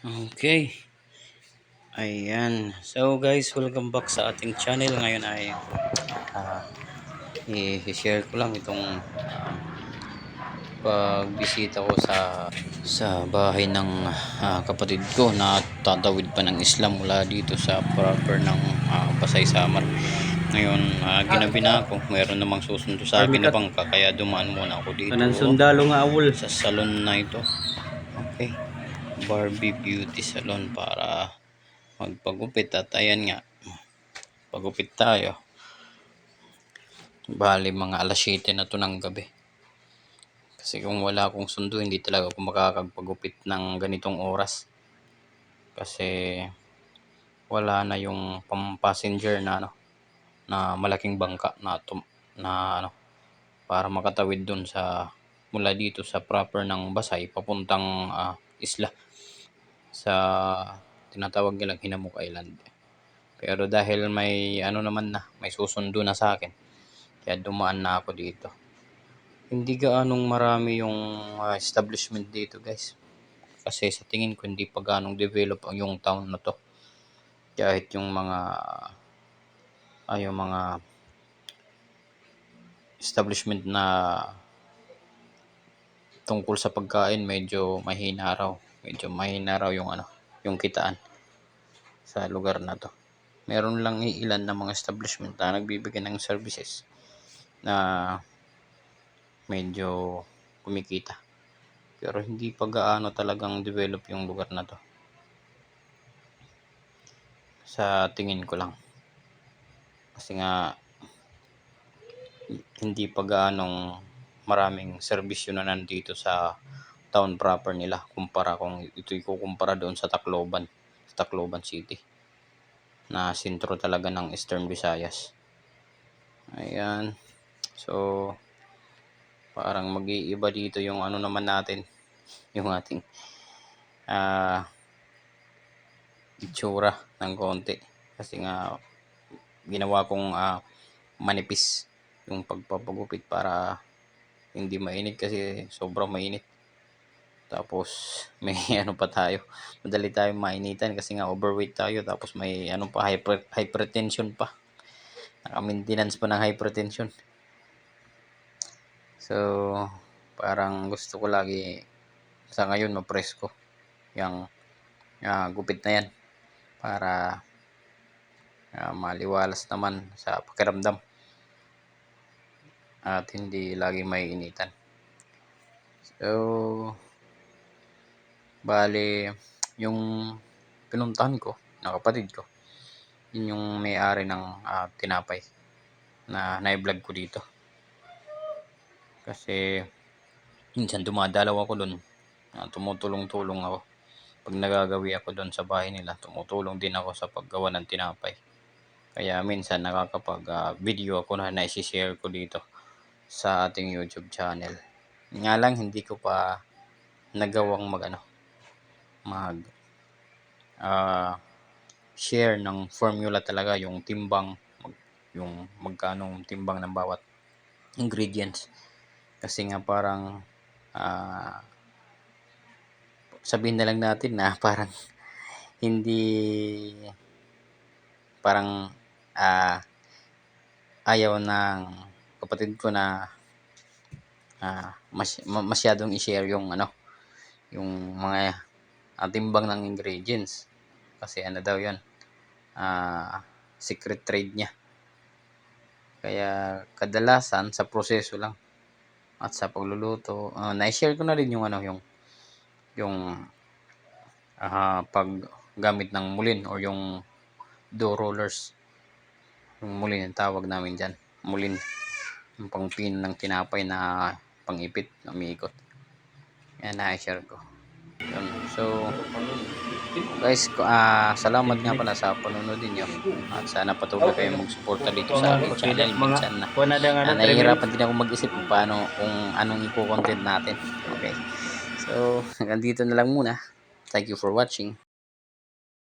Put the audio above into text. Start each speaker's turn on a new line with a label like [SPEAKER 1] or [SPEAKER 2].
[SPEAKER 1] Okay. Ayan. So guys, welcome back sa ating channel. Ngayon ay ah, i-share ko lang itong ah, pagbisita ko sa sa bahay ng ah, kapatid ko na tatawid pa ng Islam mula dito sa proper ng ah, Pasay Samar. Ngayon, ah, ginabi na ako. Mayroon namang susundo sa akin na bangka kaya dumaan muna ako dito.
[SPEAKER 2] Kanang sundalo nga awol.
[SPEAKER 1] sa salon na ito. Okay. Barbie Beauty Salon para magpagupit at ayan nga. Pagupit tayo. Bali mga alas 7 na to ng gabi. Kasi kung wala akong sundo, hindi talaga ako makakagpagupit ng ganitong oras. Kasi wala na yung pam-passenger na ano na malaking bangka na na ano para makatawid dun sa mula dito sa proper ng Basay papuntang ah, isla sa tinatawag nilang Hinamuk Island. Pero dahil may ano naman na, may susundo na sa akin, kaya dumaan na ako dito. Hindi gaanong marami yung ah, establishment dito guys. Kasi sa tingin ko hindi pa gaanong develop ang yung town na to. Kahit yung mga ay yung mga establishment na tungkol sa pagkain medyo mahina raw. Medyo mahina raw yung ano, yung kitaan sa lugar na to. Meron lang ilan na mga establishment na nagbibigay ng services na medyo kumikita. Pero hindi pa gaano talagang develop yung lugar na to. Sa tingin ko lang. Kasi nga hindi pa gaanong maraming serbisyo na nandito sa town proper nila kumpara kung ito ikukumpara doon sa Tacloban sa Tacloban City na sentro talaga ng Eastern Visayas. Ayan. So parang mag-iiba dito yung ano naman natin yung ating ah itsura ng konti. Kasi nga ginawa kong ah, manipis yung pagpapagupit para hindi mainit kasi sobrang mainit tapos may ano pa tayo. Madali tayo mainitan kasi nga overweight tayo. Tapos may ano pa hyper, hypertension pa. Naka-maintenance pa ng hypertension. So parang gusto ko lagi sa ngayon mapresko yung ah, gupit na yan para ah, maliwalas naman sa pakiramdam at hindi lagi may initan. So, bali, yung pinuntahan ko, ng kapatid ko, yun yung may-ari ng ah, tinapay na na-vlog ko dito. Kasi, minsan dumadalaw ako doon. Ah, tumutulong-tulong ako. Pag nagagawi ako doon sa bahay nila, tumutulong din ako sa paggawa ng tinapay. Kaya minsan nakakapag ah, video ako na na-share ko dito sa ating YouTube channel. Nga lang hindi ko pa nagawang mag ano mag ah, share ng formula talaga yung timbang yung magkano timbang ng bawat ingredients. Kasi nga parang ah, sabihin na lang natin na parang hindi parang ah, ayaw ng kapatid ko na ah, mas, ma- masyadong i-share yung ano yung mga ah, timbang ng ingredients. Kasi ano daw yun? Ah, secret trade niya. Kaya kadalasan sa proseso lang. At sa pagluluto ah, na-share ko na rin yung ano yung yung ah, paggamit ng mulin or yung dough rollers. Yung mulin yung tawag namin dyan. Mulin. Yung pangpin ng tinapay na pangipit umiikot. Yan na-share ko. Yun. so guys ah salamat nga pala sa panonood niyo at sana patuloy kayong magsuporta dito sa aking channel minsan na
[SPEAKER 2] ano,
[SPEAKER 1] nahihirapan din ako mag-isip kung paano, kung anong ipo-content natin. Okay. So, hanggang dito na lang muna. Thank you for watching.